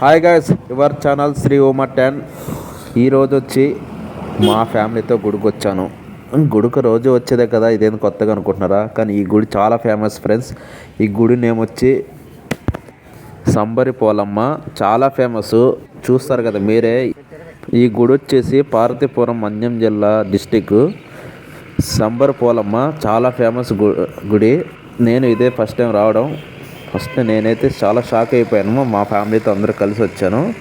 Hi guys your channel Sri ఓమా టెన్. ఈరోజు వచ్చి మా ఫ్యామిలీతో గుడికి వచ్చాను. గుడికి రోజు వచ్చేదే కదా ఇదేం కొత్తగా అనుకుంటున్నారా? కానీ ఈ గుడి చాలా ఫేమస్ ఫ్రెండ్స్ ఈ గుడి నేమ్ వచ్చి సంబరి పోలమ్మ. చాలా ఫేమస్ చూస్తారు కదా మీరే. ఈ గుడి వచ్చేసి పార్వతీపురం మన్యం జిల్లా డిస్టిక్ సంబరి పోలమ్మ చాలా ఫేమస్ గు గుడి. నేను ఇదే ఫస్ట్ టైం రావడం. ఫస్ట్ నేనైతే చాలా షాక్ అయిపోయాను. మా ఫ్యామిలీతో అందరూ కలిసి వచ్చాను.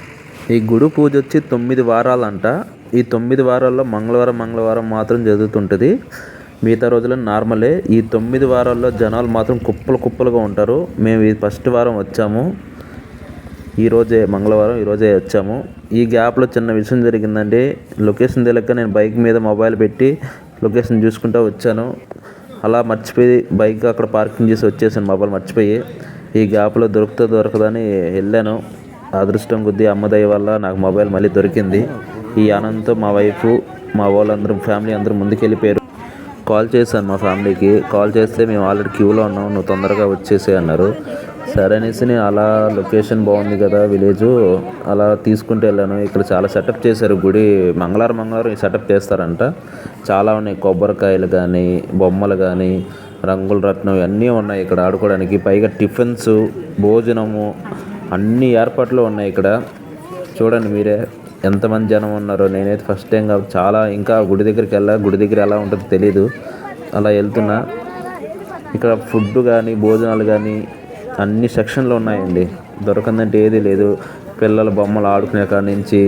ఈ గుడి పూజ వచ్చి తొమ్మిది వారాలంట. ఈ తొమ్మిది వారాల్లో మంగళవారం మంగళవారం మాత్రం జరుగుతుంటుంది. మిగతా రోజుల్లో నార్మలే. ఈ తొమ్మిది వారాల్లో జనాలు మాత్రం కుప్పలు కుప్పలుగా ఉంటారు. మేము ఈ ఫస్ట్ వారం వచ్చాము. ఈరోజే మంగళవారం ఈరోజే వచ్చాము. ఈ గ్యాప్లో చిన్న విషయం జరిగిందండి. లొకేషన్ తెలియక నేను బైక్ మీద మొబైల్ పెట్టి లొకేషన్ చూసుకుంటూ వచ్చాను. అలా మర్చిపోయి బైక్ అక్కడ పార్కింగ్ చేసి వచ్చేసాను. మొబైల్ మర్చిపోయి. ఈ గ్యాప్లో దొరుకుతా దొరకదని వెళ్ళాను. అదృష్టం కొద్దీ అమ్మదయ్య వల్ల నాకు మొబైల్ మళ్ళీ దొరికింది. ఈ ఆనందంతో మా వైఫ్ మా వాళ్ళందరూ ఫ్యామిలీ అందరూ ముందుకెళ్ళిపోయారు. కాల్ చేశాను మా ఫ్యామిలీకి. కాల్ చేస్తే మేము ఆల్రెడీ క్యూలో ఉన్నాం. నువ్వు తొందరగా వచ్చేసే అన్నారు. సరే అనేసి నేను అలా లొకేషన్ బాగుంది కదా విలేజ్ అలా తీసుకుంటూ వెళ్ళాను. ఇక్కడ చాలా సెటప్ చేశారు. గుడి మంగళవారం మంగళవారం సెటప్ చేస్తారంట. చాలా ఉన్నాయి. కొబ్బరికాయలు కానీ బొమ్మలు కానీ రంగుల రత్నం ఇవన్నీ ఉన్నాయి ఇక్కడ ఆడుకోవడానికి. పైగా టిఫిన్స్ భోజనము అన్ని ఏర్పాట్లు ఉన్నాయి ఇక్కడ. చూడండి మీరే ఎంతమంది జనం ఉన్నారో. నేనైతే ఫస్ట్ టైం కాబట్టి చాలా ఇంకా గుడి దగ్గరికి వెళ్ళా. గుడి దగ్గర ఎలా ఉంటుందో తెలీదు. అలా వెళ్తున్నా. ఇక్కడ ఫుడ్ కానీ భోజనాలు కానీ అన్ని సెక్షన్లు ఉన్నాయండి. దొరకందంటే ఏదీ లేదు. పిల్లల బొమ్మలు ఆడుకునే కాడ నుంచి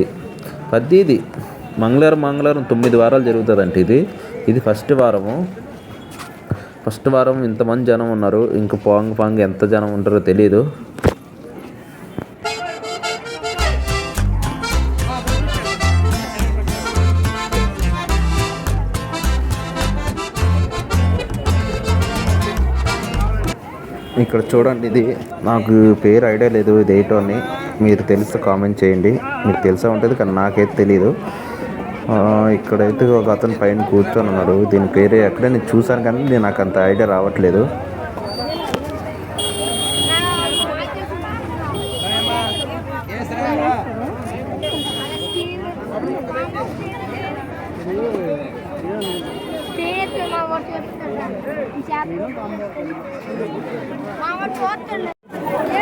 ప్రతిదీ మంగళవారం మంగళవారం తొమ్మిది వారాలు జరుగుతుందంట ఇది. ఇది ఫస్ట్ వారము. ఫస్ట్ వారం ఇంతమంది జనం ఉన్నారు. ఇంక పాంగ్ పాంగ్ ఎంత జనం ఉంటారో తెలియదు ఇక్కడ చూడండి ఇది నాకు పేరు ఐడియా లేదు ఇది ఏంటో అని. మీరు తెలిస్తే కామెంట్ చేయండి. మీకు తెలిసే ఉంటుంది కానీ నాకైతే తెలియదు ఇక్కడైతే ఒక అతను పైన కూర్చొని ఉన్నాడు. దీని పేరు ఎక్కడ నేను చూసాను కానీ నేను నాకు అంత ఐడియా రావట్లేదు.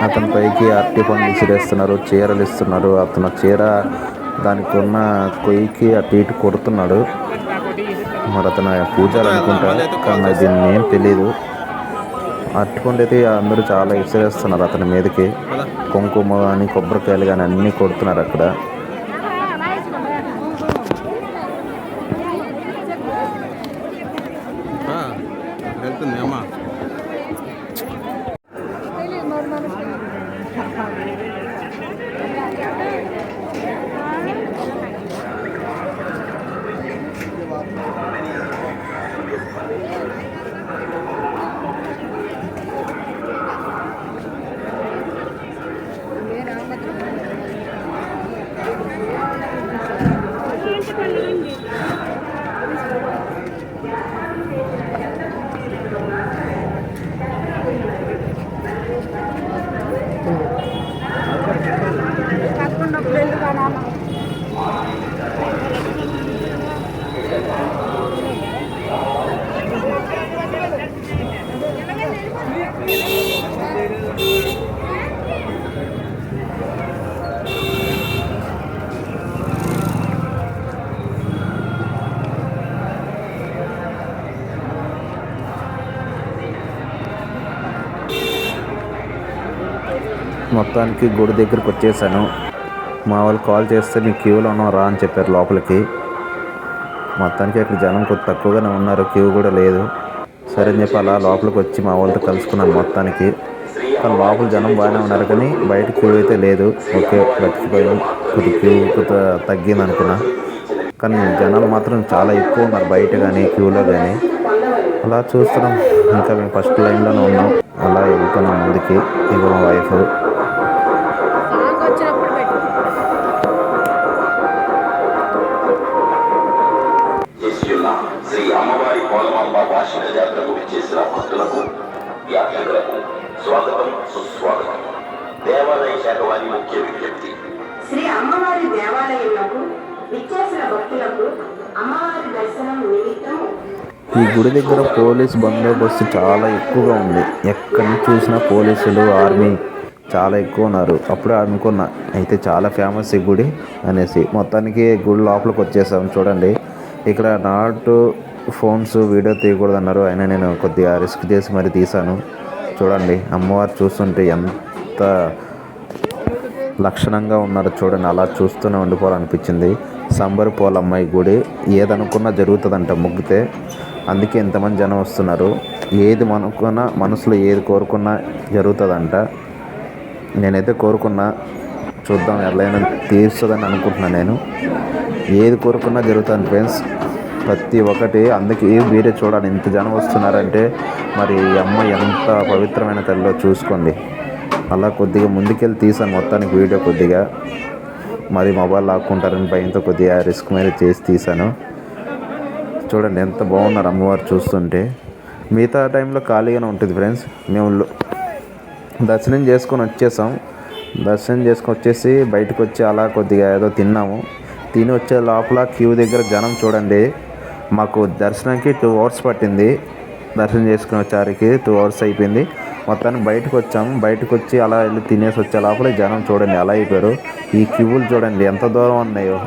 అతని పైకి అరటి పండు విసిరేస్తున్నారు చీరలు ఇస్తున్నారు. అతను చీర దానికి ఉన్న కొయ్యికి అటు ఇటు కొడుతున్నాడు. మరి అతను పూజారు అనుకుంటా కానీ దీన్ని ఏం తెలియదు అట్టుకుంటే అయితే అందరూ చాలా విసిరేస్తున్నారు అతని మీదకి. కుంకుమ కానీ కొబ్బరికాయలు కానీ అన్నీ కొడుతున్నారు అక్కడ వెళ్తుంది అమ్మా మొత్తానికి గుడి దగ్గరికి వచ్చేసాను. మా వాళ్ళు కాల్ చేస్తే మీ క్యూలో ఉన్నాం రా అని చెప్పారు లోపలికి. మొత్తానికి అక్కడ జనం కొద్ది తక్కువగానే ఉన్నారు క్యూ కూడా లేదు. సరే అని చెప్పి అలా లోపలికి వచ్చి మా వాళ్ళతో కలుసుకున్నాను మొత్తానికి. కానీ లోపల జనం బాగానే ఉన్నారు కానీ బయట క్యూ అయితే లేదు. ఓకే బతికిపోయాం. కొద్ది క్యూ కొద్ది తగ్గింది అనుకున్నా. కానీ జనాలు మాత్రం చాలా ఎక్కువ ఉన్నారు బయట కానీ క్యూలో కానీ. అలా చూస్తున్నాం. ఇంకా మేము ఫస్ట్ లైన్లోనే ఉన్నాం. అలా వెళ్తున్నాం ముందుకి. ఇక మా వైఫ్. స్వాగతం సుస్వాగతం. దేవాలయ శాఖ వారి ముఖ్య విజ్ఞప్తి. శ్రీ అమ్మవారి దేవాలయంలో విచ్చేసిన భక్తులకు అమ్మవారి దర్శనం నిమిత్తం ఈ గుడి దగ్గర పోలీస్ బందోబస్తు చాలా ఎక్కువగా ఉంది. ఎక్కడి నుంచి చూసినా పోలీసులు ఆర్మీ చాలా ఎక్కువ ఉన్నారు. అప్పుడే అనుకున్నా అయితే చాలా ఫేమస్ ఈ గుడి అనేసి. మొత్తానికి గుడి లోపలికి వచ్చేసాం. చూడండి ఇక్కడ నాటు ఫోన్స్ వీడియో తీయకూడదు అన్నారు అయినా నేను కొద్దిగా రిస్క్ చేసి మరి తీశాను. చూడండి. అమ్మవారు చూస్తుంటే ఎంత లక్షణంగా ఉన్నారు చూడండి. అలా చూస్తూనే ఉండిపోవాలనిపించింది. సంబరు పోలమ్మాయి గుడి ఏదనుకున్నా జరుగుతుందంట ముగ్గితే. అందుకే ఎంతమంది జనం వస్తున్నారు. ఏది అనుకున్నా మనసులో ఏది కోరుకున్నా జరుగుతుందంట. నేనైతే కోరుకున్నా చూద్దాం ఎట్లయినా తీరుస్తుందని అనుకుంటున్నాను నేను. ఏది కోరుకున్నా జరుగుతుంది ఫ్రెండ్స్. ప్రతి ఒక్కటి అందుకే మీరే చూడాలి ఇంత జనం వస్తున్నారంటే మరి అమ్మ ఎంత పవిత్రమైన తల్లిలో చూసుకోండి. అలా కొద్దిగా ముందుకెళ్ళి తీసాను మొత్తానికి వీడియో కొద్దిగా. మరి మొబైల్ లాక్కుంటారని భయంతో కొద్దిగా రిస్క్ మీద చేసి తీశాను చూడండి ఎంత బాగున్నారు అమ్మవారు చూస్తుంటే. మిగతా టైంలో ఖాళీగానే ఉంటుంది ఫ్రెండ్స్. మేము దర్శనం చేసుకొని వచ్చేసాం. దర్శనం చేసుకొని వచ్చేసి బయటకు వచ్చి అలా కొద్దిగా ఏదో తిన్నాము. తిని వచ్చే లోపల క్యూ దగ్గర జనం చూడండి. మాకు దర్శనానికి టూ అవర్స్ పట్టింది. దర్శనం చేసుకుని వచ్చేసరికి టూ అవర్స్ అయిపోయింది. మొత్తాన్ని బయటకు వచ్చాము. బయటకు వచ్చి అలా వెళ్ళి తినేసి వచ్చే లోపల జనం చూడండి అలా అయిపోయారు. ఈ క్యూలు చూడండి ఎంత దూరం ఉన్నాయో.